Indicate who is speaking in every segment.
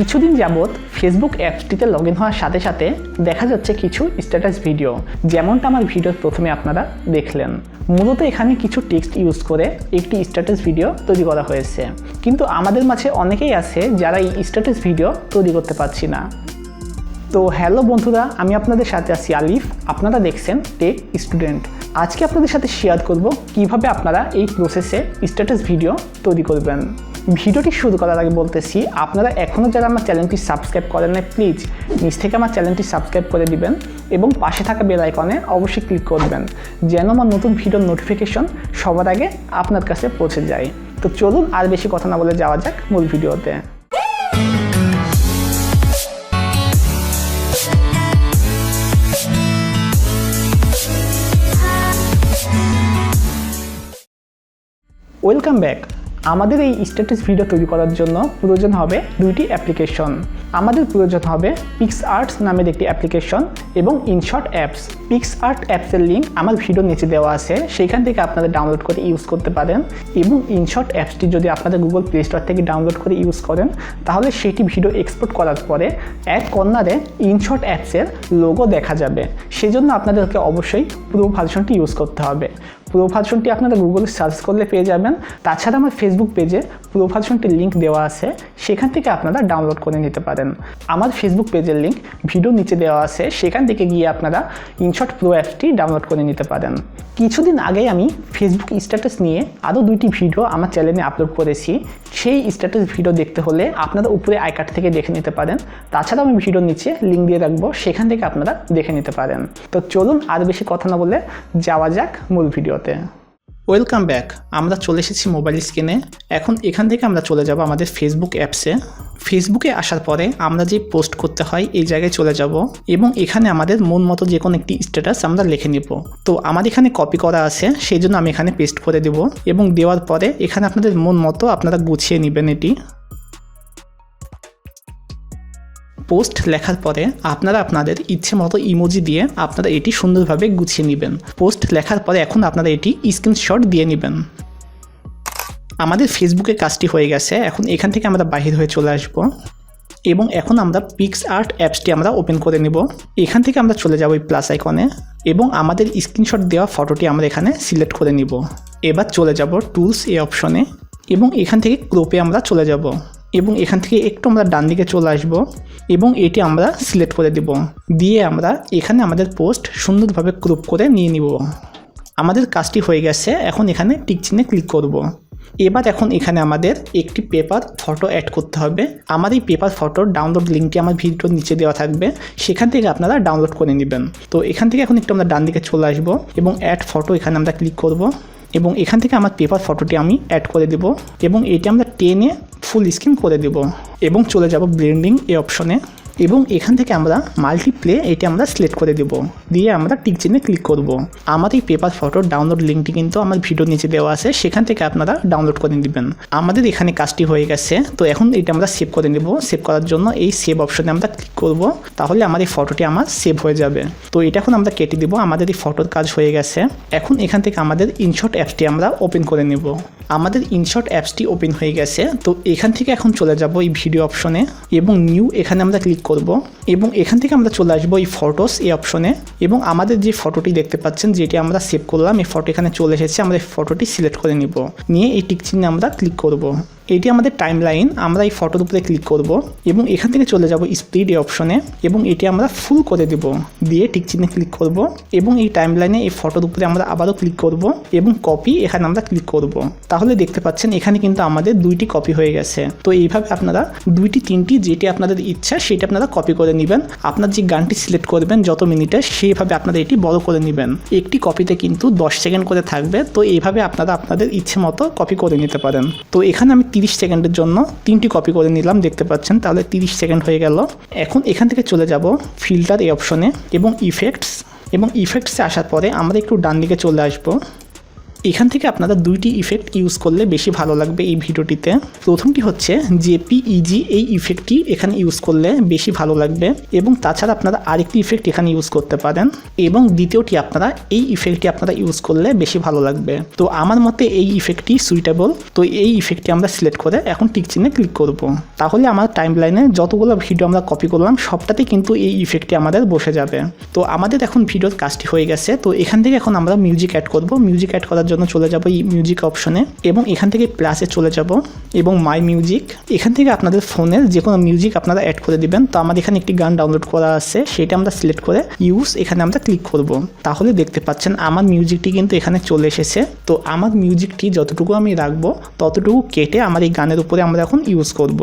Speaker 1: কিছুদিন যাবৎ Facebook অ্যাপসটিতে log in হওয়ার সাথে সাথে দেখা যাচ্ছে কিছু স্ট্যাটাস ভিডিও যেমনটা আমার ভিডিওর প্রথমে আপনারা দেখলেন। মূলত এখানে কিছু টেক্সট ইউজ করে একটি স্ট্যাটাস ভিডিও তৈরি করা হয়েছে। কিন্তু আমাদের মাঝে অনেকেই আছে যারা এই স্ট্যাটাস ভিডিও তৈরি করতে পারছি না। তো হ্যালো বন্ধুরা, আমি আপনাদের সাথে আছি আলিফ। আপনারা দেখছেন টেক স্টুডেন্ট আজকে আপনাদের সাথে শেয়ার করব কীভাবে আপনারা এই প্রসেসে স্ট্যাটাস ভিডিও তৈরি করবেন। ভিডিওটি শুরু করার আগে বলতেছি, আপনারা এখনও যারা আমার চ্যানেলটি সাবস্ক্রাইব করেন না প্লিজ নিচ থেকে আমার চ্যানেলটি সাবস্ক্রাইব করে দিবেন এবং পাশে থাকা বেল আইকনে অবশ্যই ক্লিক করবেন যেন আমার নতুন ভিডিওর নোটিফিকেশন সবার আগে আপনার কাছে পৌঁছে যায়। তো চলুন আর বেশি কথা না বলে যাওয়া যাক মূল ভিডিওতে। ওয়েলকাম ব্যাক আমাদের এই স্ট্যাটাস ভিডিও তৈরি করার জন্য প্রয়োজন হবে দুইটি অ্যাপ্লিকেশন আমাদের প্রয়োজন হবে পিক্স আর্টস নামের একটি অ্যাপ্লিকেশন এবং ইনশর্ট অ্যাপস পিক্স আর্ট অ্যাপসের লিঙ্ক আমার ভিডিও নিচে দেওয়া আছে, সেখান থেকে আপনারা ডাউনলোড করে ইউজ করতে পারেন এবং ইনশর্ট অ্যাপসটি যদি আপনাদের গুগল প্লে স্টোর থেকে ডাউনলোড করে ইউজ করেন, তাহলে সেটি ভিডিও এক্সপোর্ট করার পরে এক কর্নারে ইনশর্ট অ্যাপসের লোগো দেখা যাবে। সেজন্য আপনাদেরকে অবশ্যই পুরো ভার্সনটি ইউজ করতে হবে। পুরো ভার্সনটি আপনারা গুগলে সার্চ করলে পেয়ে যাবেন। তাছাড়া আমার ফেসবুক পেজে পুরো ভার্সনটির লিঙ্ক দেওয়া আছে। সেখান থেকে আপনারা ডাউনলোড করে নিতে পারেন। আমার ফেসবুক পেজের লিঙ্ক ভিডিও নিচে দেওয়া আছে। সেখান থেকে গিয়ে আপনারা ইনশর্ট প্রো অ্যাপটি ডাউনলোড করে নিতে পারেন। কিছুদিন আগেই আমি ফেসবুক স্ট্যাটাস নিয়ে আরও দুইটি ভিডিও আমার চ্যানেলে আপলোড করেছি। সেই স্ট্যাটাস ভিডিও দেখতে হলে আপনারা উপরে আইকার্ড থেকে দেখে নিতে পারেন। তাছাড়া আমি ভিডিওর নিচে লিঙ্ক দিয়ে রাখব। সেখান থেকে আপনারা দেখে নিতে পারেন। তো চলুন আর বেশি কথা না বলে যাওয়া যাক মূল ভিডিওতে ওয়েলকাম ব্যাক আমরা চলে এসেছি মোবাইল স্ক্রিনে এখন এখান থেকে আমরা চলে যাব আমাদের ফেসবুক অ্যাপসে ফেসবুকে আসার পরে আমরা যে পোস্ট করতে হয়, এই জায়গায় চলে যাব এবং এখানে আমাদের মন মতো যে কোনো একটি স্ট্যাটাস আমরা লিখে নেব। তো আমার এখানে কপি করা আছে, সেই জন্য আমি এখানে পেস্ট করে দেব এবং দেওয়ার পরে এখানে আপনাদের মন মতো আপনারা গুছিয়ে নেবেন এটি। পোস্ট লেখার পরে আপনারা আপনাদের ইচ্ছে মতো ইমোজি দিয়ে আপনারা এটি সুন্দরভাবে গুছিয়ে নেবেন। পোস্ট লেখার পরে এখন আপনারা এটি স্ক্রিনশট দিয়ে নেবেন। আমাদের ফেসবুকে কাজটি হয়ে গেছে। এখন এখান থেকে আমরা বাহির হয়ে চলে আসব। এবং এখন আমরা পিক্স আর্ট অ্যাপসটি আমরা ওপেন করে নেব। এখান থেকে আমরা চলে যাব এই প্লাস আইকনে এবং আমাদের স্ক্রিনশট দেওয়া ফটোটি আমরা এখানে সিলেক্ট করে নিব। এবার চলে যাব টুলস এই অপশনে এবং এখান থেকে ক্রোপে আমরা চলে যাব। এবং এখান থেকে একটু আমরা ডান দিকে চলে আসব এবং এটি আমরা সিলেক্ট করে দেব। দিয়ে আমরা এখানে আমাদের পোস্ট সুন্দরভাবে ক্রপ করে নিয়ে নিব। আমাদের কাজটি হয়ে গেছে, এখন এখানে টিক চিহ্নে ক্লিক করব। এবার এখন এখানে আমাদের একটি পেপার ফটো অ্যাড করতে হবে। আমার এই পেপার ফটোর ডাউনলোড লিঙ্কটি আমার ভিডিওর নিচে দেওয়া থাকবে, সেখান থেকে আপনারা ডাউনলোড করে নেবেন। তো এখান থেকে এখন একটু আমরা ডান দিকে চলে আসব এবং অ্যাড ফটো এখানে আমরা ক্লিক করব এবং এখান থেকে আমার পেপার ফটোটি আমি অ্যাড করে দেব এবং এটি আমরা টেনে ফুল স্ক্রিন করে দেব এবং চলে যাব ব্লেন্ডিং এ অপশনে। এবং এখান থেকে আমরা মাল্টিপ্লে এটি আমরা সিলেক্ট করে দেব। দিয়ে আমরা টিক চিহ্নে ক্লিক করব। আমার এই পেপার ফটোর ডাউনলোড লিঙ্কটি কিন্তু আমার ভিডিওর নিচে দেওয়া আছে, সেখান থেকে আপনারা ডাউনলোড করে নেবেন। আমাদের এখানে কাজটি হয়ে গেছে, তো এখন এটা আমরা সেভ করে নেব। সেভ করার জন্য এই সেভ অপশনে আমরা ক্লিক করব, তাহলে আমার এই ফটোটি আমার সেভ হয়ে যাবে। তো এটা এখন আমরা কেটে দিব, আমাদের এই ফটোর কাজ হয়ে গেছে। এখন এখান থেকে আমাদের ইনশর্ট অ্যাপসটি আমরা ওপেন করে নেব। আমাদের ইনশর্ট অ্যাপসটি ওপেন হয়ে গেছে, তো এখান থেকে এখন চলে যাব এই ভিডিও অপশনে এবং নিউ এখানে আমরা ক্লিক করব এবং এখান থেকে আমরা চলে আসব এই ফটোস এই অপশনে এবং আমাদের যে ফটোটি দেখতে পাচ্ছেন, যেটি আমরা সেভ করলাম, এই ফটো এখানে চলে এসেছে, আমরা এই ফটোটি সিলেক্ট করে নিব। নিয়ে এই টিক চিহ্নে আমরা ক্লিক করব। এটি আমাদের টাইম লাইন আমরা এই ফটোর উপরে ক্লিক করব এবং এখান থেকে চলে যাব স্পিড অপশনে এবং এটি আমরা ফুল করে দেব। দিয়ে টিক চিহ্নে ক্লিক করব এবং এই টাইম লাইনে এই ফটোর উপরে আমরা আবারও ক্লিক করব এবং কপি এখানে আমরা ক্লিক করব। তাহলে দেখতে পাচ্ছেন এখানে কিন্তু আমাদের দুইটি কপি হয়ে গেছে। তো এইভাবে আপনারা দুইটি, তিনটি যেটি আপনাদের ইচ্ছা সেটি আপনারা কপি করে নেবেন। আপনার যে গানটি সিলেক্ট করবেন যত মিনিটে সেইভাবে আপনারা এটি বড় করে নেবেন। একটি কপিতে কিন্তু দশ সেকেন্ড করে থাকবে। তো এইভাবে আপনারা আপনাদের ইচ্ছে মতো কপি করে নিতে পারেন। তো এখানে আমি তিরিশ সেকেন্ডের জন্য তিনটি কপি করে নিলাম, দেখতে পাচ্ছেন, তাহলে তিরিশ সেকেন্ড হয়ে গেল। এখন এখান থেকে চলে যাব ফিল্টার এই অপশনে এবং ইফেক্টস এবং ইফেক্টসে আসার পরে আমরা একটু ডান দিকে চলে আসব। এখান থেকে আপনারা দুইটি ইফেক্ট ইউজ করলে বেশি ভালো লাগবে এই ভিডিওটিতে। প্রথমটি হচ্ছে জেপিইজি এই ইফেক্টটি এখানে ইউজ করলে বেশি ভালো লাগবে এবং তাছাড়া আপনারা আরেকটি ইফেক্ট এখানে ইউজ করতে পারেন এবং দ্বিতীয়টি আপনারা এই ইফেক্টটি আপনারা ইউজ করলে বেশি ভালো লাগবে। তো আমার মতে এই ইফেক্টটি সুইটেবল তো এই ইফেক্টটি আমরা সিলেক্ট করে এখন টিক চিহ্নে ক্লিক করব। তাহলে আমার টাইম লাইনে যতগুলো ভিডিও আমরা কপি করলাম, সবটাতে কিন্তু এই ইফেক্টটি আমাদের বসে যাবে। তো আমাদের এখন ভিডিওর কাজটি হয়ে গেছে। তো এখান থেকে এখন আমরা মিউজিক অ্যাড করব। মিউজিক অ্যাড করার জন্য চলে যাব এই মিউজিক অপশনে এবং এখান থেকে প্লাসে চলে যাব এবং মাই মিউজিক এখান থেকে আপনাদের ফোনের যে কোনো মিউজিক আপনারা অ্যাড করে দিবেন। তো আমার এখানে একটি গান ডাউনলোড করা আছে, সেটা আমরা সিলেক্ট করে ইউজ এখানে আমরা ক্লিক করব। তাহলে দেখতে পাচ্ছেন আমার মিউজিকটি কিন্তু এখানে চলে এসেছে। তো আমার মিউজিকটি যতটুকু আমি রাখব, ততটুকু কেটে আমার এই গানের উপরে আমরা এখন ইউজ করব।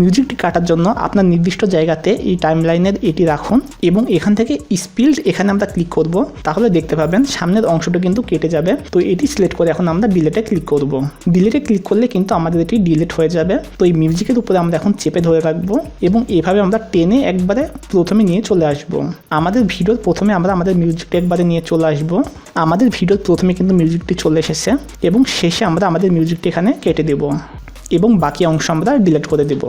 Speaker 1: মিউজিকটি কাটার জন্য আপনার নির্দিষ্ট জায়গাতে এই টাইম লাইনের এটি রাখুন এবং এখান থেকে স্পিল্ড এখানে আমরা ক্লিক করব। তাহলে দেখতে পাবেন সামনের অংশটা কিন্তু কেটে যাবে। তো এটি সিলেক্ট করে এখন আমরা ডিলেটে ক্লিক করব। ডিলেটে ক্লিক করলে কিন্তু আমাদের এটি ডিলেট হয়ে যাবে। তো এই মিউজিকের উপরে আমরা এখন চেপে ধরে রাখব এবং এভাবে আমরা টেনে একবারে প্রথমে নিয়ে চলে আসব। আমাদের ভিডিওর প্রথমে আমরা আমাদের মিউজিকটা একবারে নিয়ে চলে আসব। আমাদের ভিডিওর প্রথমে কিন্তু মিউজিকটি চলে এসেছে এবং শেষে আমরা আমাদের মিউজিকটি এখানে কেটে দেব এবং বাকি অংশ আমরা ডিলেট করে দেব।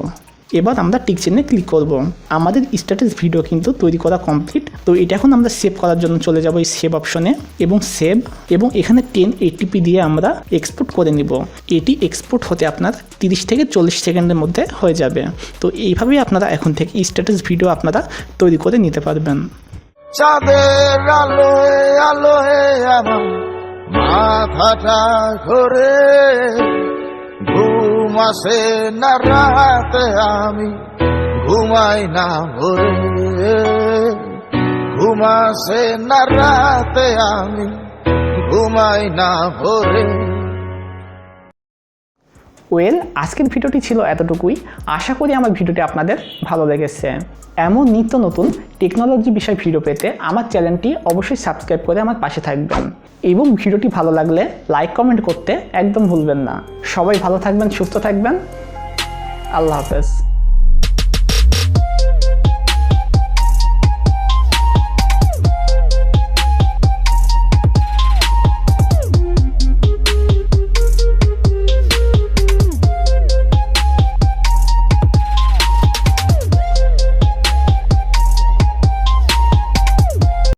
Speaker 1: এবার আমরা টিক চিহ্নে ক্লিক করব। আমাদের স্ট্যাটাস ভিডিও কিন্তু তৈরি করা কমপ্লিট তো এটা এখন আমরা সেভ করার জন্য চলে যাব এই সেভ অপশনে এবং সেভ এবং এখানে টেন এইটিপি দিয়ে আমরা এক্সপোর্ট করে নিব। এটি এক্সপোর্ট হতে আপনার তিরিশ থেকে চল্লিশ সেকেন্ডের মধ্যে হয়ে যাবে। তো এইভাবেই আপনারা এখন থেকে স্ট্যাটাস ভিডিও আপনারা তৈরি করে নিতে পারবেন।
Speaker 2: চাঁদের মাথাটা ঘরে। ঘুম আসে না রাতে আমি ঘুমাই না ভোরে ঘুম আসে না রাতে আমি ঘুমাই না ভরে
Speaker 1: ওয়েল আজকের ভিডিওটি ছিল এতটুকুই। আশা করি আমার ভিডিওটি আপনাদের ভালো লেগেছে। এমন নিত্য নতুন টেকনোলজি বিষয় ভিডিও পেতে আমার চ্যানেলটি অবশ্যই সাবস্ক্রাইব করে আমার পাশে থাকবেন। এবং ভিডিওটি ভালো লাগলে লাইক কমেন্ট করতে একদম ভুলবেন না। সবাই ভালো থাকবেন, সুস্থ থাকবেন। আল্লাহ হাফেজ।